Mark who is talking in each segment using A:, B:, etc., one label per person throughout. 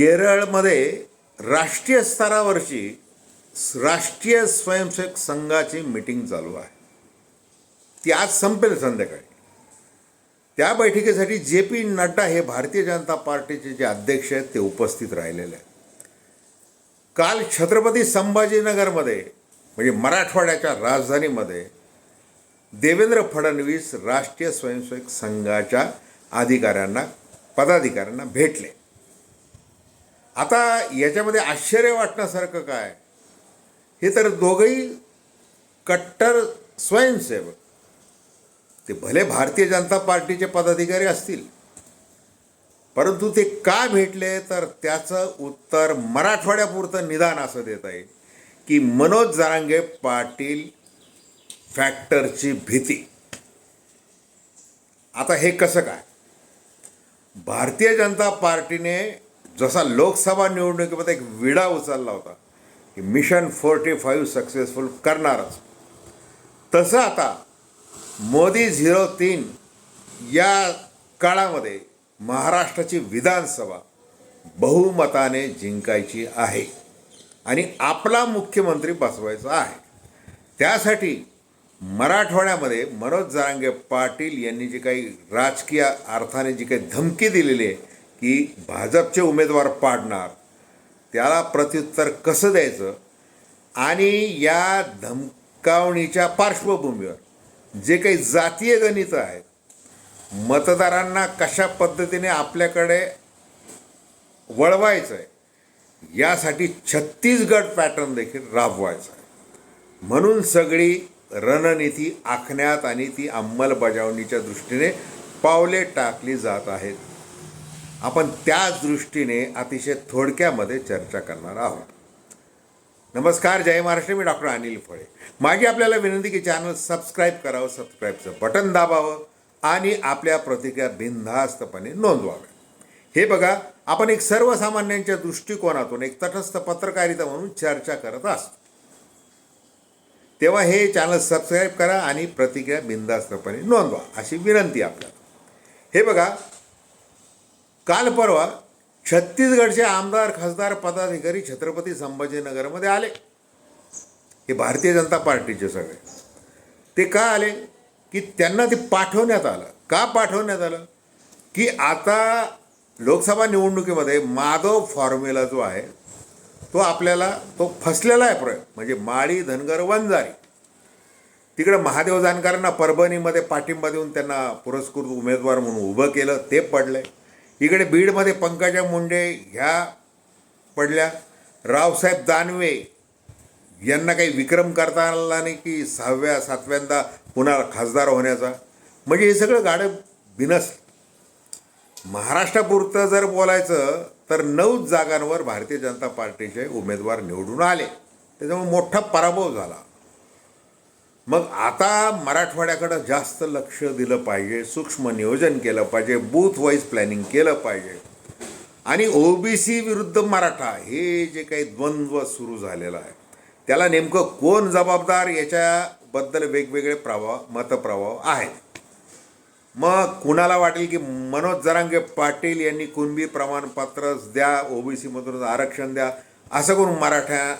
A: केरळमध्ये राष्ट्रीय स्तरावरची राष्ट्रीय स्वयंसेवक संघाची मीटिंग चालू आहे. ती आज संपेल संध्याकाळी. त्या बैठकीसाठी जे पी नड्डा हे भारतीय जनता पार्टीचे जे अध्यक्ष आहेत ते उपस्थित राहिलेले आहेत. काल छत्रपती संभाजीनगरमध्ये म्हणजे मराठवाड्याच्या राजधानीमध्ये देवेंद्र फडणवीस राष्ट्रीय स्वयंसेवक संघाच्या अधिकाऱ्यांना पदाधिकाऱ्यांना भेटले. आता याच्यामध्ये आश्चर्य वाटण्यासारखं काय? हे तर दोघंही कट्टर स्वयंसेवक. ते भले भारतीय जनता पार्टीचे पदाधिकारी असतील परंतु ते का भेटले तर त्याचं उत्तर मराठवाड्यापुरतं निदान असं देता येईल की मनोज जरांगे पाटील फॅक्टरची भीती. आता हे कसं काय? भारतीय जनता पार्टीने जसा लोकसभा निवडणुकीमध्ये एक विडा उचलला होता की मिशन फोर्टी फाईव्ह सक्सेसफुल करणारच. तसं आता मोदी झिरो तीन या काळामध्ये महाराष्ट्राची विधानसभा बहुमताने जिंकायची आहे आणि आपला मुख्यमंत्री बसवायचा आहे. त्यासाठी मराठवाड्यामध्ये मनोज जारांगे पाटील यांनी जी काही राजकीय अर्थाने जी काही धमकी दिलेली आहे की भाजपचे उमेदवार पाडणार त्याला प्रत्युत्तर कसं द्यायचं आणि या धमकावणीच्या पार्श्वभूमीवर जे काही जातीय गणितं आहेत मतदारांना कशा पद्धतीने आपल्याकडे वळवायचं आहे यासाठी छत्तीसगड पॅटर्न देखील राबवायचा आहे म्हणून सगळी रणनीती आखण्यात आणि ती अंमलबजावणीच्या दृष्टीने पावले टाकली जात आहेत. आपण त्याच दृष्टीने अतिशय थोडक्यामध्ये चर्चा करणार आहोत. नमस्कार जय महाराष्ट्र. मी डॉक्टर अनिल फळे. माझी आपल्याला विनंती की चॅनल सबस्क्राईब करावं सबस्क्राईबचं बटन दाबावं आणि आपल्या प्रतिक्रिया बिनधास्तपणे नोंदवाव्या हे बघा आपण एक सर्वसामान्यांच्या दृष्टिकोनातून एक तटस्थ पत्रकारिता म्हणून चर्चा करत असतो. तेव्हा हे चॅनल सबस्क्राईब करा आणि प्रतिक्रिया बिनधास्तपणे नोंदवा अशी विनंती आपल्याला. हे बघा काल परवा छत्तीसगडचे आमदार खासदार पदाधिकारी छत्रपती संभाजीनगरमध्ये आले. हे भारतीय जनता पार्टीचे सगळे. ते का आले? की त्यांना ते पाठवण्यात आलं. का पाठवण्यात आलं? की आता लोकसभा निवडणुकीमध्ये माधव फॉर्म्युला जो आहे तो आपल्याला तो फसलेला आहे प्रयोग. म्हणजे माळी धनगर वंजारी. तिकडं महादेव जानकरांना परभणीमध्ये पाठिंबा देऊन त्यांना पुरस्कृत उमेदवार म्हणून उभं केलं ते पडले. इकडे बीडमध्ये पंकजा मुंडे ह्या पडल्या. रावसाहेब दानवे यांना काही विक्रम करता आला नाही की सहाव्या सातव्यांदा पुन्हा खासदार होण्याचा? म्हणजे हे सगळं गाडं बिनस. महाराष्ट्रापुरतं जर बोलायचं तर नऊ जागांवर भारतीय जनता पार्टीचे उमेदवार निवडून आले. त्याच्यामुळे मोठा पराभव झाला. मग आता मराठवाड्याकडं जास्त लक्ष दिलं पाहिजे सूक्ष्म नियोजन केलं पाहिजे बूथ वाईज प्लॅनिंग केलं पाहिजे. आणि ओबीसी विरुद्ध मराठा हे जे काही द्वंद्व सुरू झालेलं आहे त्याला नेमकं कोण जबाबदार याच्याबद्दल वेगवेगळे प्रभाव मतप्रभाव आहेत. मग कुणाला वाटेल की मनोज जरांगे पाटील यांनी कुणबी प्रमाणपत्र द्या ओबीसीमधून आरक्षण द्या असं करून मराठा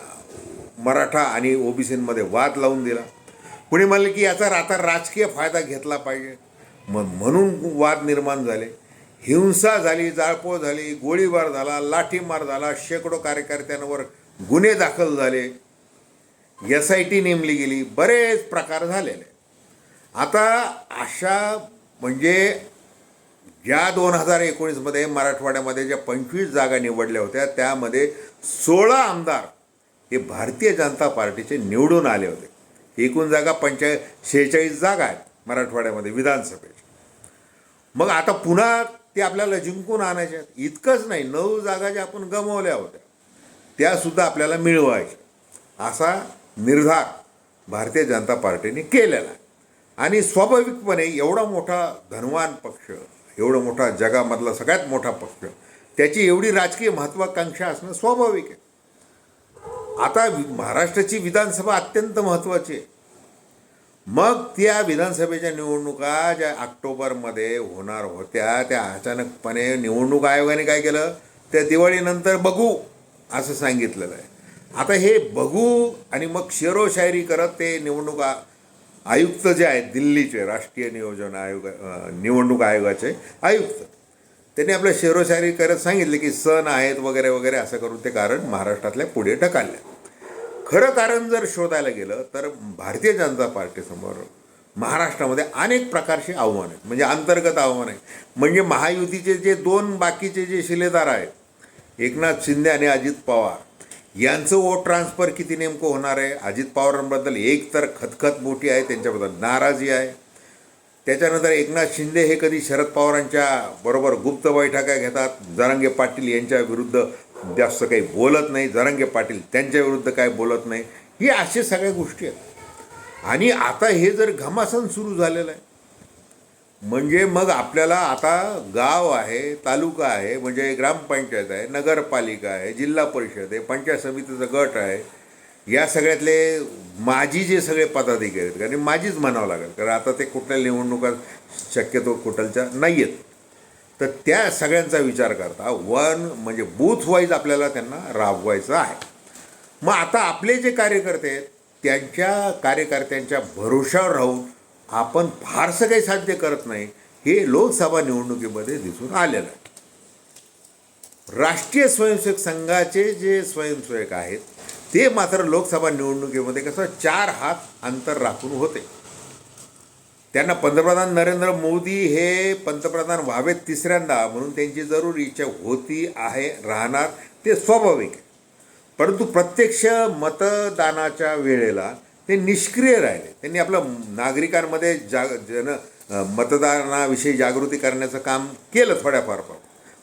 A: मराठा आणि ओबीसीमध्ये वाद लावून दिला. कुणी म्हणलं की याचा आता राजकीय फायदा घेतला पाहिजे. मग म्हणून वाद निर्माण झाले. हिंसा झाली जाळपोळ झाली गोळीबार झाला लाठीमार झाला शेकडो कार्यकर्त्यांवर गुन्हे दाखल झाले. एस आय टी नेमली गेली बरेच प्रकार झालेले. आता अशा म्हणजे ज्या दोन हजार एकोणीसमध्ये मराठवाड्यामध्ये ज्या पंचवीस जागा निवडल्या होत्या त्यामध्ये सोळा आमदार हे भारतीय जनता पार्टीचे निवडून आले होते. एकूण जागा पंचा शेहेचाळीस जागा आहेत मराठवाड्यामध्ये विधानसभेच्या. मग आता पुन्हा ते आपल्याला जिंकून आणायचे आहेत. इतकंच नाही नऊ जागा ज्या आपण गमावल्या होत्या त्यासुद्धा आपल्याला मिळवायच्या असा निर्धार भारतीय जनता पार्टीने केलेला आहे. आणि स्वाभाविकपणे एवढा मोठा धनवान पक्ष एवढा मोठा जगामधला सगळ्यात मोठा पक्ष त्याची एवढी राजकीय महत्त्वाकांक्षा असणं स्वाभाविक आहे. आता महाराष्ट्राची विधानसभा अत्यंत महत्त्वाची आहे. मग त्या विधानसभेच्या निवडणुका ज्या ऑक्टोबरमध्ये होणार होत्या त्या अचानकपणे निवडणूक आयोगाने काय केलं? त्या दिवाळीनंतर बघू असं सांगितलेलं आहे. आता हे बघू आणि मग शेरोशायरी करत ते निवडणूक आयुक्त जे आहेत दिल्लीचे राष्ट्रीय नियोजन आयोग निवडणूक आयोगाचे आयुक्त त्यांनी आपल्या शेरोशायरी करत सांगितले की सण आहेत वगैरे वगैरे असं करून ते कारण महाराष्ट्रातल्या पुढे ढकललं. खरं कारण जर शोधायला गेलं तर भारतीय जनता पार्टीसमोर महाराष्ट्रामध्ये अनेक प्रकारचे आव्हान आहेत. म्हणजे अंतर्गत आव्हान आहे म्हणजे महायुतीचे जे दोन बाकीचे जे शिलेदार आहेत एकनाथ शिंदे आणि अजित पवार यांचं वोट ट्रान्सफर किती नेमकं होणार आहे? अजित पवारांबद्दल एक तर खतखत मोठी आहे त्यांच्याबद्दल नाराजी आहे. त्याच्यानंतर एकनाथ शिंदे हे कधी शरद पवारांच्या बरोबर गुप्त बैठका घेतात जरांगे पाटील यांच्या विरुद्ध जास्त काही बोलत नाही जरांगे पाटील त्यांच्या विरुद्ध बोलत नाही ही अशा सगळ्या गोष्टी आहेत. आणि आता हे जर घमासन सुरू झालेलं आहे म्हणजे मग आपल्याला आता गाव आहे तालुका आहे म्हणजे ग्रामपंचायत आहे नगरपालिका आहे जिल्हा परिषद आहे पंचायत समितीचा गट आहे या सगळ्यातले माझी जे सगळे पदाधिकारी आहेत कारण माझीच म्हणावं लागेल कारण आता ते कुठल्या निवडणुका शक्यतो कुठलच्या नाही आहेत तर त्या सगळ्यांचा विचार करता वन म्हणजे बूथ वाईज आपल्याला त्यांना राबवायचं आहे. मग आता आपले जे कार्यकर्ते आहेत त्यांच्या कार्यकर्त्यांच्या भरोशावर राहून आपण फारसं काही साध्य करत नाही हे लोकसभा निवडणुकीमध्ये दिसून आलेलं आहे. राष्ट्रीय स्वयंसेवक संघाचे जे स्वयंसेवक आहेत ते मात्र लोकसभा निवडणुकीमध्ये कसं चार हात अंतर राखून होते. त्यांना पंतप्रधान नरेंद्र मोदी हे पंतप्रधान व्हावेत तिसऱ्यांदा म्हणून त्यांची जरूर इच्छा होती आहे राहणार ते स्वाभाविक आहे. परंतु प्रत्यक्ष मतदानाच्या वेळेला ते निष्क्रिय राहिले. त्यांनी आपलं नागरिकांमध्ये जाग जन मतदानाविषयी जागृती करण्याचं काम केलं थोड्याफार पण.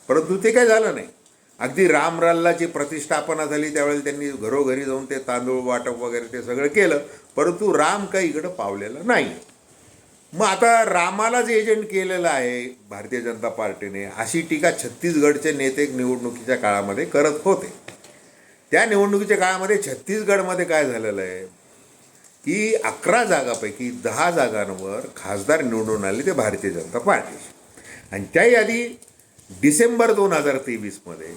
A: परंतु ते काय झालं नाही. अगदी रामरल्लाची प्रतिष्ठापना झाली त्यावेळेला त्यांनी घरोघरी जाऊन ते तांदूळ वाटप वगैरे ते सगळं केलं. परंतु राम काही इकडं पावलेलं नाही. मग आता रामालाच एजंट केलेलं आहे भारतीय जनता पार्टीने अशी टीका छत्तीसगडचे नेते निवडणुकीच्या काळामध्ये करत होते. त्या निवडणुकीच्या काळामध्ये छत्तीसगडमध्ये काय झालेलं आहे की अकरा जागापैकी दहा जागांवर खासदार निवडून आले ते भारतीय जनता पार्टीचे आणि त्याही आधी डिसेंबर दोन हजार तेवीसमध्ये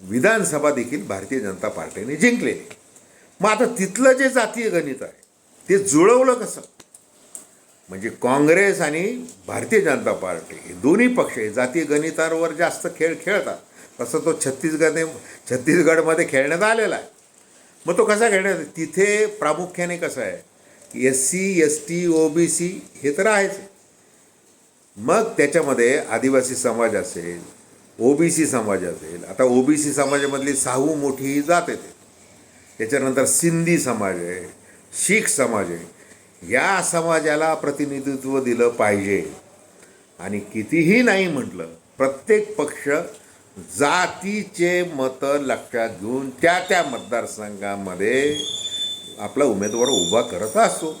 A: विधानसभा देखील भारतीय जनता पार्टीने जिंकलेली. मग आता तिथलं जे जातीय गणित आहे ते जुळवलं कसं? म्हणजे काँग्रेस आणि भारतीय जनता पार्टी हे दोन्ही पक्ष हे जातीय गणितांवर जास्त खेळ खेळतात. तसं तो छत्तीसगड छत्तीसगडमध्ये खेळण्यात आलेला आहे. मग तो कसा खेळण्यात तिथे प्रामुख्याने कसं आहे? S C S T O B C हे तर आहेच. मग त्याच्यामध्ये आदिवासी समाज असेल ओ बी सी समाज असेल आता ओ बी सी समाजामधली साहू मोठी जात येते. त्याच्यानंतर सिंधी समाज आहे शीख समाज आहे. या समाजाला प्रतिनिधित्व दिलं पाहिजे. आणि कितीही नाही म्हटलं प्रत्येक पक्ष जातीचे मतं लक्षात घेऊन त्या त्या मतदारसंघामध्ये आपला उमेदवार उभा करत असतो.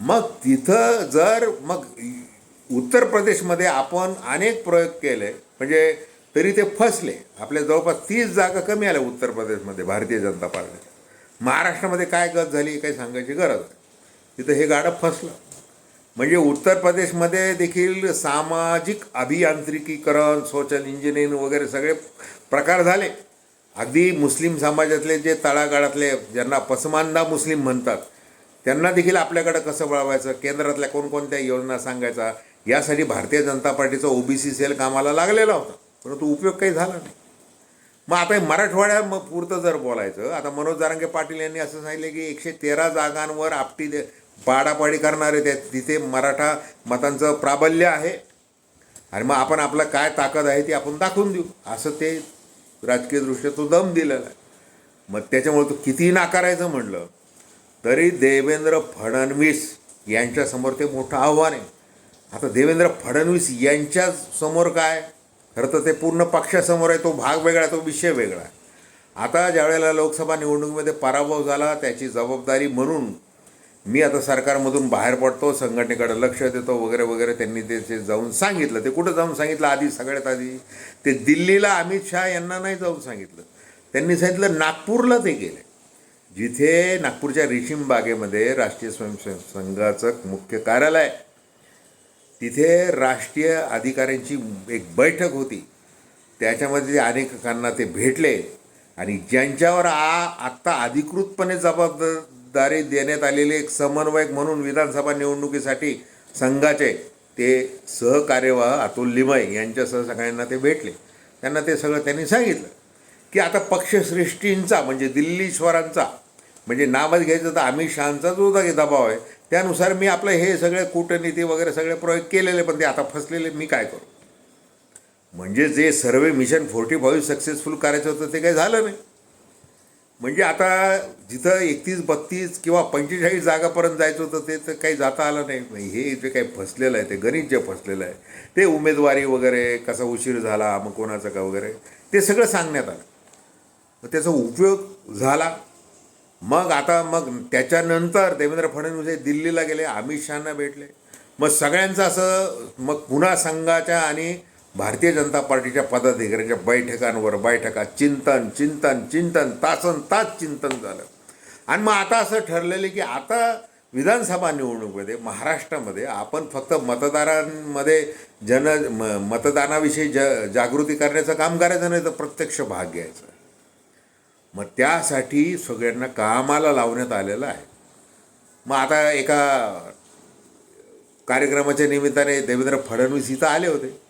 A: मग तिथं जर मग उत्तर प्रदेशमध्ये आपण अनेक प्रयोग केले म्हणजे तरी ते फसले. आपल्या जवळपास तीस जागा कमी आल्या उत्तर प्रदेशमध्ये भारतीय जनता पार्टी महाराष्ट्रामध्ये काय गत झाली काही सांगायची गरज नाही. तिथं हे गाडं फसलं. म्हणजे उत्तर प्रदेशमध्ये देखील सामाजिक अभियांत्रिकीकरण सोशल इंजिनिअरिंग वगैरे सगळे प्रकार झाले. अगदी मुस्लिम समाजातले जे तळागाळातले ज्यांना पसमानदा मुस्लिम म्हणतात त्यांना देखील आपल्याकडं कसं वळवायचं? केंद्रातल्या कोणकोणत्या योजना सांगायचा? यासाठी भारतीय जनता पार्टीचा ओबीसी सेल कामाला लागलेला होता. परंतु उपयोग काही झाला नाही. मग आता हे मराठवाड्या मग पुरतं जर बोलायचं आता मनोज जारांगे पाटील यांनी असं सांगितलं की एकशे तेरा जागांवर आपटी दे पाडापाडी करणारे ते. तिथे मराठा मतांचं प्राबल्य आहे. आणि मग आपण आपलं काय ताकद आहे ती आपण दाखवून देऊ. असं ते राजकीयदृष्ट्या तो दम दिलेला आहे. मग त्याच्यामुळे तो कितीही नाकारायचं म्हणलं तरी देवेंद्र फडणवीस यांच्यासमोर ते मोठं आव्हान आहे. आता देवेंद्र फडणवीस यांच्यासमोर काय? खरं तर ते पूर्ण पक्षासमोर आहे तो भाग वेगळा आहे, तो विषय वेगळा आहे. आता ज्यावेळेला लोकसभा निवडणुकीमध्ये पराभव झाला त्याची जबाबदारी म्हणून मी आता सरकारमधून बाहेर पडतो संघटनेकडे लक्ष देतो वगैरे वगैरे त्यांनी ते ते जाऊन सांगितलं. ते कुठं जाऊन सांगितलं? आधी सगळ्यात आधी. ते दिल्लीला अमित शहा यांना नाही जाऊन सांगितलं. त्यांनी सांगितलं नागपूरला ते गेले. जिथे नागपूरच्या रेशीम बागेमध्ये राष्ट्रीय स्वयंसेवक संघाचं मुख्य कार्यालय तिथे राष्ट्रीय अधिकाऱ्यांची एक बैठक होती. त्याच्यामध्ये अनेकांना ते भेटले. आणि ज्यांच्यावर आ आत्ता अधिकृतपणे जबाबदार देण्यात आलेले एक समन्वयक म्हणून विधानसभा निवडणुकीसाठी संघाचे ते सहकार्यवाह अतुल लिमय यांच्यासह सगळ्यांना ते भेटले. त्यांना ते सगळं त्यांनी सांगितलं की आता पक्षश्रेष्ठींचा म्हणजे दिल्लीश्वरांचा म्हणजे नावच घ्यायचं तर अमित शहांचा जो काही दबाव आहे. त्यानुसार मी आपलं हे सगळे कूटनीती वगैरे सगळे प्रयोग केलेले पण ते आता फसलेले मी काय करू? म्हणजे जे survey mission forty five successful करायचं होतं ते काही झालं नाही. म्हणजे आता जिथं एकतीस बत्तीस किंवा पंचेचाळीस जागापर्यंत जायचं होतं ते तर काही जाता आलं नाही. हे जे काही फसलेलं आहे ते गणित जे फसलेलं आहे ते उमेदवारी वगैरे कसा उशीर झाला मग कोणाचा का वगैरे ते सगळं सांगण्यात आलं. मग त्याचा उपयोग झाला. मग आता मग त्याच्यानंतर देवेंद्र फडणवीस हे दिल्लीला गेले अमित शहाना भेटले. मग सगळ्यांचं असं मग पुन्हा संघाच्या आणि भारतीय जनता पार्टीच्या पदाधिकाऱ्यांच्या बैठकांवर बैठका चिंतन चिंतन चिंतन तासन तास चिंतन झालं. आणि मग आता असं ठरलेलं की आता विधानसभा निवडणुकीमध्ये महाराष्ट्रामध्ये आपण फक्त मतदारांमध्ये जन म मतदानाविषयी ज जागृती करण्याचं काम करायचं नाही तर प्रत्यक्ष भाग घ्यायचा. मग त्यासाठी सगळ्यांना कामाला लावण्यात आलेलं आहे. मग आता एका कार्यक्रमाच्या निमित्ताने देवेंद्र फडणवीस इथं आले होते.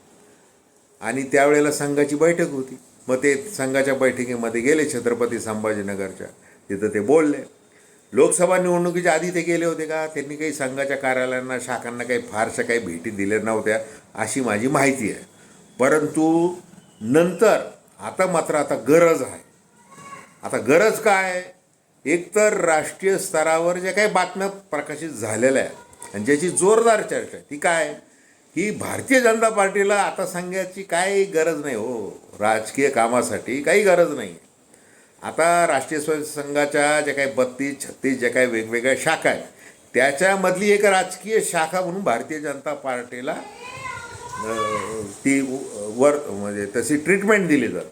A: आणि त्यावेळेला संघाची बैठक होती. मग ते संघाच्या बैठकीमध्ये गेले छत्रपती संभाजीनगरच्या. तिथं ते बोलले लोकसभा निवडणुकीच्या आधी ते गेले होते का? त्यांनी काही संघाच्या कार्यालयांना शाखांना काही फारशा काही भेटी दिल्या नव्हत्या अशी माझी माहिती आहे. परंतु नंतर आता मात्र आता गरज आहे. आता गरज काय? एकतर राष्ट्रीय स्तरावर ज्या काही बातम्या प्रकाशित झालेल्या आहेत आणि ज्याची जोरदार चर्चा आहे ती काय? की भारतीय जनता पार्टीला आता सांगायची काही गरज नाही हो. राजकीय कामासाठी काही गरज नाही. आता राष्ट्रीय स्वयंसंघाच्या संघाच्या ज्या काही बत्तीस छत्तीस ज्या काही वेगवेगळ्या शाखा आहेत त्याच्यामधली एक राजकीय शाखा म्हणून भारतीय जनता पार्टीला ती वर म्हणजे तशी ट्रीटमेंट दिली जात.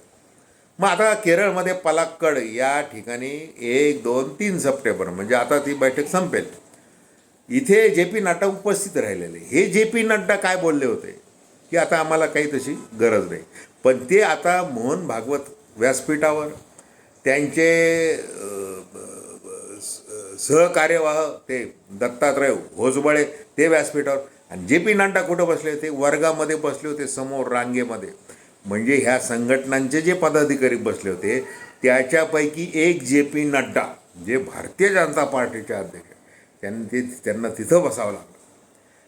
A: मग आता केरळमध्ये पलाक्कड या ठिकाणी एक दोन तीन सप्टेंबर म्हणजे आता ती बैठक संपेल. इथे जे पी नड्डा उपस्थित राहिलेले. हे जे पी नड्डा काय बोलले होते? की आता आम्हाला काही तशी गरज नाही. पण ते आता मोहन भागवत व्यासपीठावर त्यांचे सहकार्यवाह ते दत्तात्रय होजबळे ते व्यासपीठावर आणि जे पी नड्डा कुठं बसले होते? वर्गामध्ये बसले होते समोर रांगेमध्ये. म्हणजे ह्या संघटनांचे जे पदाधिकारी बसले होते त्याच्यापैकी एक जे पी नड्डा जे भारतीय जनता पार्टीचे अध्यक्ष. त्यांनी ते त्यांना तिथं बसावं लागलं.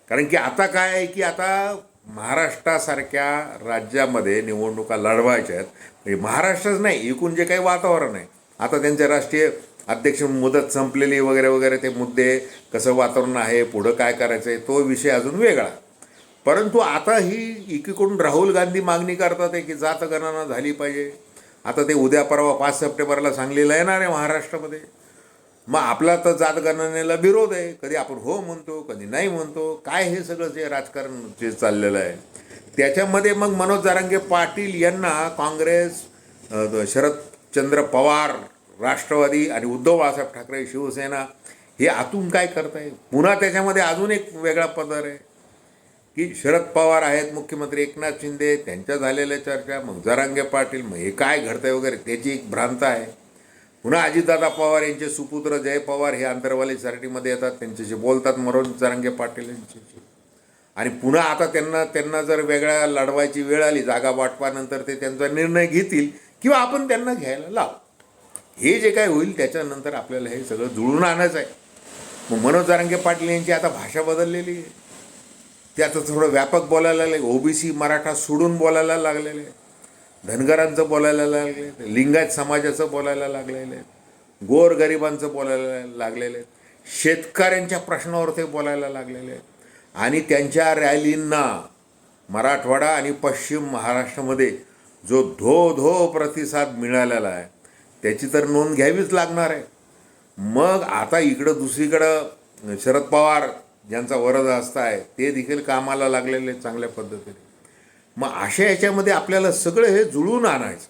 A: कारण की आता काय आहे की आता महाराष्ट्रासारख्या राज्यामध्ये निवडणुका लढवायच्या आहेत. म्हणजे महाराष्ट्रच नाही एकूण जे काही वातावरण आहे. आता त्यांचे राष्ट्रीय अध्यक्ष मुदत संपलेली वगैरे वगैरे ते मुद्दे कसं वातावरण आहे पुढं काय करायचं आहे तो विषय अजून वेगळा. परंतु आता ही एकीकडून राहुल गांधी मागणी करतात आहे की जातगणना झाली पाहिजे. आता ते उद्या परवा पाच सप्टेंबरला सांगलीला येणार आहे महाराष्ट्रामध्ये. मग आपला तर जातगणनेला विरोध आहे. कधी आपण हो म्हणतो कधी नाही म्हणतो. काय हे सगळं जे राजकारण जे चाललेलं आहे. त्याच्यामध्ये मग मनोज जारांगे पाटील यांना काँग्रेस शरदचंद्र पवार राष्ट्रवादी आणि उद्धव बाळासाहेब ठाकरे शिवसेना हे आतून काय करताय? पुन्हा त्याच्यामध्ये अजून एक वेगळा पदर आहे. की शरद पवार आहेत मुख्यमंत्री एकनाथ शिंदे त्यांच्या झालेल्या चर्चा मग जरांगे पाटील मग हे काय घडतंय वगैरे त्याची एक भ्रांत आहे. पुन्हा अजितदादा पवार यांचे सुपुत्र जय पवार हे आंतरवाली सोसायटीमध्ये येतात त्यांच्याशी बोलतात मनोज जरांगे पाटील यांच्याशी. आणि पुन्हा आता त्यांना त्यांना जर वेगळ्या लढवायची वेळ आली जागा वाटपानंतर ते त्यांचा निर्णय घेतील किंवा आपण त्यांना घ्यायला लाव. हे जे काय होईल त्याच्यानंतर आपल्याला हे सगळं जुळून आणायचं आहे. मग मनोज जारंगे पाटील यांची आता भाषा बदललेली आहे. ते आता थोडं व्यापक बोलायला लागले ओबीसी मराठा सोडून बोलायला लागलेले आहे. धनगरांचं बोलायला लागले लिंगायत समाजाचं बोलायला लागलेलं आहे गोरगरिबांचं बोलायला लागलेले आहेत शेतकऱ्यांच्या प्रश्नावर ते बोलायला लागलेले आहेत. आणि त्यांच्या रॅलींना मराठवाडा आणि पश्चिम महाराष्ट्रामध्ये जो धो धो प्रतिसाद मिळालेला आहे त्याची तर नोंद घ्यावीच लागणार आहे. मग आता इकडं दुसरीकडं शरद पवार ज्यांचा वरद हस्ता आहे ते देखील कामाला लागलेले चांगल्या पद्धतीने. मग अशा याच्यामध्ये आपल्याला सगळं हे जुळून आणायचं.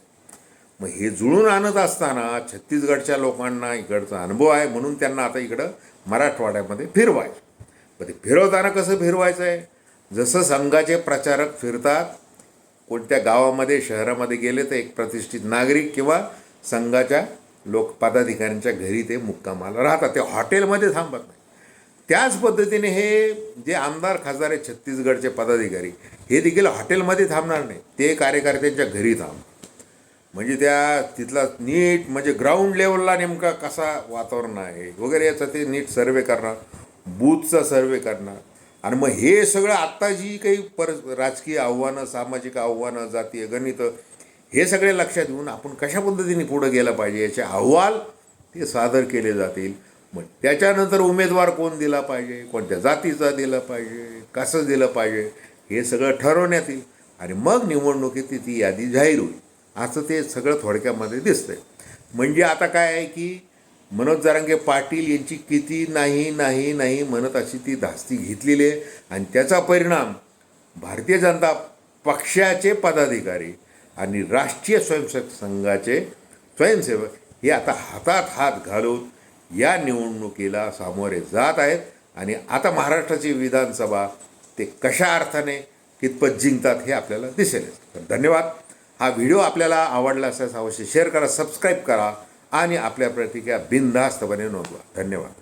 A: मग हे जुळून आणत असताना छत्तीसगडच्या लोकांना इकडचा अनुभव आहे म्हणून त्यांना आता इकडं मराठवाड्यामध्ये फिरवायचं. मग ते फिरवताना कसं फिरवायचं आहे जसं संघाचे प्रचारक फिरतात कोणत्या गावामध्ये शहरामध्ये गेले तर एक प्रतिष्ठित नागरिक किंवा संघाच्या लोक पदाधिकाऱ्यांच्या घरी ते मुक्कामाला राहतात. ते हॉटेलमध्ये थांबत नाही. त्याच पद्धतीने हे जे आमदार खासदार आहे छत्तीसगडचे पदाधिकारी हे देखील हॉटेलमध्ये थांबणार नाही. ते कार्यकर्त्यांच्या घरी थांब. म्हणजे त्या तिथला नीट म्हणजे ग्राउंड लेवलला नेमका कसा वातावरण आहे वगैरे याचा ते नीट सर्वे करणार बूथचा सर्वे करणार. आणि मग हे सगळं आत्ता जी काही पर राजकीय आव्हानं सामाजिक आव्हानं जातीय गणित हे सगळे लक्षात घेऊन आपण कशा पद्धतीने पुढं गेलं पाहिजे याचे अहवाल ते सादर केले जातील. मग त्याच्यानंतर उमेदवार कोण दिला पाहिजे? कोणत्या जातीचा दिला पाहिजे? कसं दिलं पाहिजे? हे सगळं ठरवण्यात येईल. आणि मग निवडणुकीत ती यादी जाहीर होईल. असं ते सगळं थोडक्यामध्ये दिसतंय. म्हणजे आता काय आहे की मनोज जरांगे पाटील यांची किती नाही नाही नाही म्हणत अशी ती धास्ती घेतलेली आहे. आणि त्याचा परिणाम भारतीय जनता पक्षाचे पदाधिकारी आणि राष्ट्रीय स्वयंसेवक संघाचे स्वयंसेवक हे आता हातात हात घालून या निवडणुकीला सामोरे जात आहेत. आणि आता महाराष्ट्राची विधानसभा ते कशा अर्थाने कितपत जिंकतात हे आपल्याला दिसेल तर धन्यवाद. हा व्हिडिओ आपल्याला आवडला असल्यास अवश्य शेअर करा सबस्क्राईब करा आणि आपल्या प्रतिक्रिया बिनधास्तपणे नोंदवा. धन्यवाद.